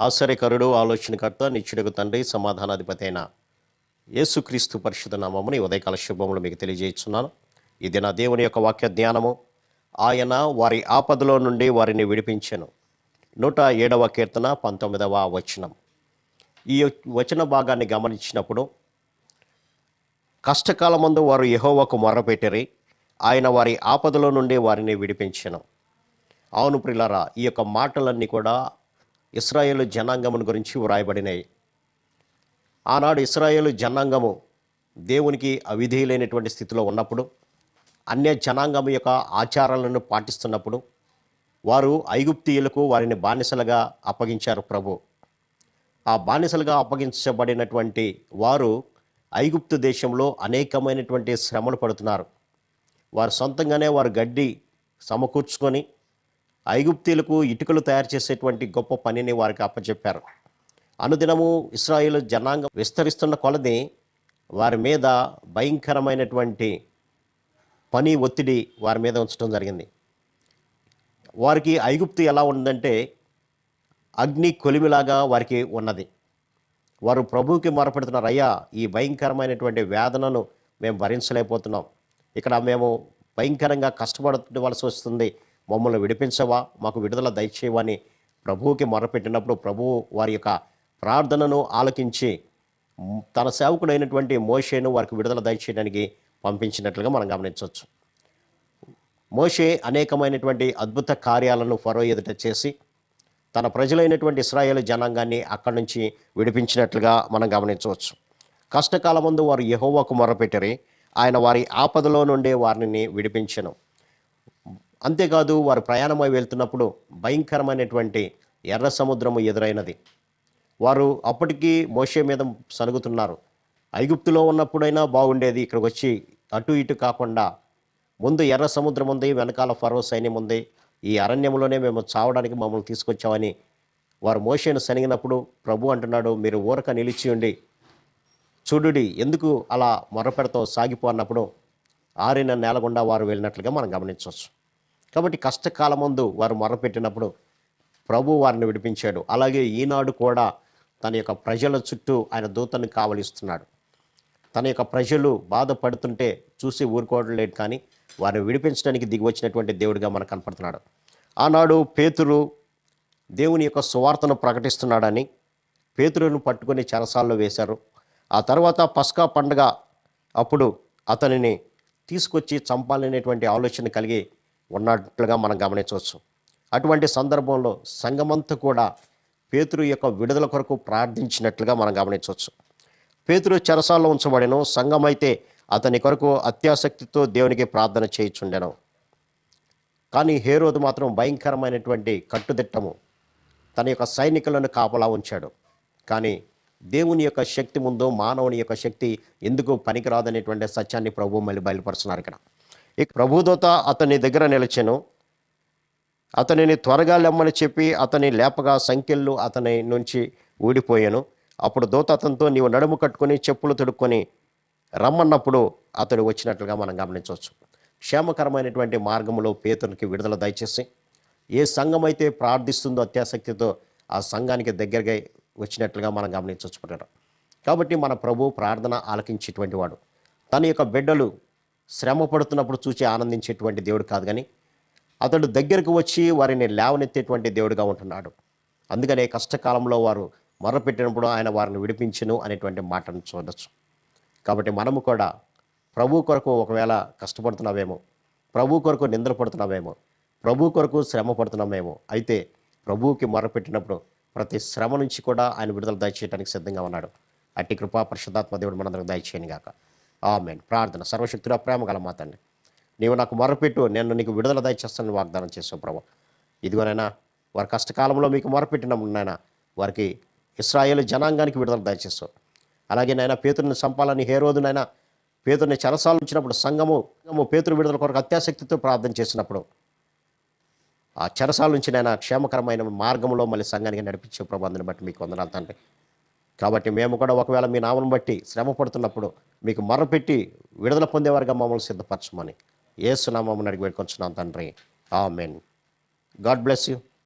ఆశ్చర్యకరుడు ఆలోచనకర్త నిత్యుడుగు తండ్రి సమాధానాధిపతి అయిన యేసుక్రీస్తు పరిషత్ నామముని ఉదయకాల శుభములు మీకు తెలియజేస్తున్నాను. ఇది నా దేవుని యొక్క వాక్య ధ్యానము ఆయన వారి ఆపదలో నుండి వారిని విడిపించను. నూట ఏడవ కీర్తన పంతొమ్మిదవ వచనం. ఈ వచన భాగాన్ని గమనించినప్పుడు కష్టకాలమందు వారు యహోవకు మొర్రపెట్టిరి ఆయన వారి ఆపదలో నుండి వారిని విడిపించను. అవును ప్రిలరా ఈ యొక్క మాటలన్నీ కూడా ఇస్రాయేలు జనాంగమును గురించి వ్రాయబడినాయి. ఆనాడు ఇస్రాయేలు జనాంగము దేవునికి అవిధేయులైనటువంటి స్థితిలో ఉన్నప్పుడు అన్య జనాంగం యొక్క ఆచారాలను పాటిస్తున్నప్పుడు వారు ఐగుప్తీయులకు వారిని బానిసలుగా అప్పగించారు ప్రభు. ఆ బానిసలుగా అప్పగించబడినటువంటి వారు ఐగుప్తు దేశంలో అనేకమైనటువంటి శ్రమలు పడుతున్నారు. వారు సొంతంగానే వారు గడ్డి సమకూర్చుకొని ఐగుప్తీలకు ఇటుకలు తయారు చేసేటువంటి గొప్ప పనిని వారికి అప్పచెప్పారు. అనుదినము ఇస్రాయేల్ జనాంగం విస్తరిస్తున్న కొలది వారి మీద భయంకరమైనటువంటి పని ఒత్తిడి వారి మీద ఉంచడం జరిగింది. వారికి ఐగుప్తు ఎలా ఉందంటే అగ్ని కొలిమిలాగా వారికి ఉన్నది. వారు ప్రభువుకి మొరపెడుతున్నారు అయ్యా ఈ భయంకరమైనటువంటి వేదనను మేము భరించలేకపోతున్నాం. ఇక్కడ మేము భయంకరంగా కష్టపడవలసి వస్తుంది. మమ్మల్ని విడిపించవా మాకు విడుదల దయచేయవా అని ప్రభువుకి మొరపెట్టినప్పుడు ప్రభువు వారి యొక్క ప్రార్థనను ఆలకించి తన సేవకుడైనటువంటి మోషేను వారికి విడుదల దయచేయడానికి పంపించినట్లుగా మనం గమనించవచ్చు. మోషే అనేకమైనటువంటి అద్భుత కార్యాలను ఫరో ఎదుట చేసి తన ప్రజలైనటువంటి ఇస్రాయేల్ జనాంగాన్ని అక్కడి నుంచి విడిపించినట్లుగా మనం గమనించవచ్చు. కష్టకాలం ముందు వారు యహోవాకు మొరపెట్టిరి ఆయన వారి ఆపదలో నుండి వారిని విడిపించను. అంతేకాదు వారు ప్రయాణమై వెళ్తున్నప్పుడు భయంకరమైనటువంటి ఎర్ర సముద్రము ఎదురైనది. వారు అప్పటికీ మోషే మీద సలుగుతున్నారు ఐగుప్తులో ఉన్నప్పుడైనా బాగుండేది. ఇక్కడికి వచ్చి అటు ఇటు కాకుండా ముందు ఎర్ర సముద్రం ఉంది వెనకాల ఫరో సైన్యం ఉంది. ఈ అరణ్యంలోనే మేము చావడానికి మమ్మల్ని తీసుకొచ్చామని వారు మోషేను శనిగినప్పుడు ప్రభు అంటున్నాడు మీరు ఊరక నిలిచి ఉండి చూడుడి ఎందుకు అలా మొరపెడతో సాగిపో? అన్నప్పుడు ఆరిన నేలగుండా వారు వెళ్ళినట్లుగా మనం గమనించవచ్చు. కాబట్టి కష్టకాలం ముందు వారు మొరపెట్టినప్పుడు ప్రభు వారిని విడిపించాడు. అలాగే ఈనాడు కూడా తన యొక్క ప్రజల చుట్టూ ఆయన దూతను కావలిస్తున్నాడు. తన యొక్క ప్రజలు బాధపడుతుంటే చూసి ఊరుకోవడం లేదు కానీ వారిని విడిపించడానికి దిగివచ్చినటువంటి దేవుడిగా మనకు కనపడుతున్నాడు. ఆనాడు పేతురు దేవుని యొక్క సువార్తను ప్రకటిస్తున్నాడని పేతురును పట్టుకొని చెరసాల్లో వేశారు. ఆ తర్వాత పస్కా పండుగ అప్పుడు అతనిని తీసుకొచ్చి చంపాలనేటువంటి ఆలోచన కలిగి ఉన్నట్లుగా మనం గమనించవచ్చు. అటువంటి సందర్భంలో సంఘమంతా కూడా పేతురు యొక్క విడుదల కొరకు ప్రార్థించినట్లుగా మనం గమనించవచ్చు. పేతురు చెరసాల్లో ఉంచబడెను సంఘమైతే అతని కొరకు అత్యాసక్తితో దేవునికి ప్రార్థన చేయించుండెను. కానీ హేరోదు మాత్రం భయంకరమైనటువంటి కట్టుదిట్టము. తన యొక్క సైనికులను కాపలా ఉంచాడు. కానీ దేవుని యొక్క శక్తి ముందు మానవుని యొక్క శక్తి ఎందుకు పనికిరాదనేటువంటి సత్యాన్ని ప్రభు మళ్ళీ బయలుపరుస్తున్నారు ఇక్కడ. ఇక ప్రభుదోత అతని దగ్గర నిలిచెను. అతనిని త్వరగా లెమ్మని చెప్పి అతని లేపగా సంఖ్యలు అతని నుంచి ఊడిపోయాను. అప్పుడు దూత అతనితో నీవు నడుము కట్టుకొని చెప్పులు తొడుక్కొని రమ్మన్నప్పుడు అతడు వచ్చినట్లుగా మనం గమనించవచ్చు. క్షేమకరమైనటువంటి మార్గంలో పేతునికి విడుదల దయచేసి ఏ సంఘం అయితే ప్రార్థిస్తుందో అత్యాసక్తితో ఆ సంఘానికి దగ్గరగా వచ్చినట్లుగా మనం గమనించవచ్చు. కాబట్టి మన ప్రభు ప్రార్థన ఆలకించేటువంటి వాడు. తన యొక్క బిడ్డలు శ్రమ పడుతున్నప్పుడు చూసి ఆనందించేటువంటి దేవుడు కాదు కానీ అతడు దగ్గరకు వచ్చి వారిని లేవనెత్తేటువంటి దేవుడిగా ఉంటున్నాడు. అందుకనే కష్టకాలంలో వారు మొరపెట్టినప్పుడు ఆయన వారిని విడిపించను అనేటువంటి మాటను చూడొచ్చు. కాబట్టి మనము కూడా ప్రభు కొరకు ఒకవేళ కష్టపడుతున్నామేమో ప్రభు కొరకు నిందలు పడుతున్నామేమో ప్రభు కొరకు శ్రమ పడుతున్నామేమో అయితే ప్రభువుకి మొరపెట్టినప్పుడు ప్రతి శ్రమ నుంచి కూడా ఆయన విడుదల దయచేయడానికి సిద్ధంగా ఉన్నాడు. అట్టి కృపా పరిశుద్ధాత్మ దేవుడు మనందరికి దయచేయని గాక ఆమెన్. ప్రార్థన. సర్వశక్తుల ప్రేమ గల మా తండ్రి నీవు నాకు మొరపెట్టు నేను నీకు విడుదల దయచేస్తానని వాగ్దానం చేసావు ప్రభు. ఇదిగోనైనా వారి కష్టకాలంలో మీకు మొరపెట్టినప్పుడు నాయన వారికి ఇస్రాయేల్ జనాంగానికి విడుదల దయచేస్తావు. అలాగే నాయన పేతుడిని చంపాలని హే రోజునైనా పేతుడిని చెరసాలు ఉంచినప్పుడు సంఘము సంఘము పేతురు విడుదల కొరకు అత్యాసక్తితో ప్రార్థన చేసినప్పుడు ఆ చెరసాల నుంచి నేను క్షేమకరమైన మార్గంలో మళ్ళీ సంఘానికి నడిపించే ప్రబంధను బట్టి మీకు వందనాలు తండ్రి. కాబట్టి మేము కూడా ఒకవేళ మీ నామను బట్టి శ్రమ పడుతున్నప్పుడు మీకు మొరపెట్టి విడుదల పొందేవారుగా మమ్మల్ని సిద్ధపరచమని ఏసునామని అడిగి పెట్టుకొచ్చున్నాం తండ్రి. ఆ మెన్ గాడ్ బ్లెస్ యూ.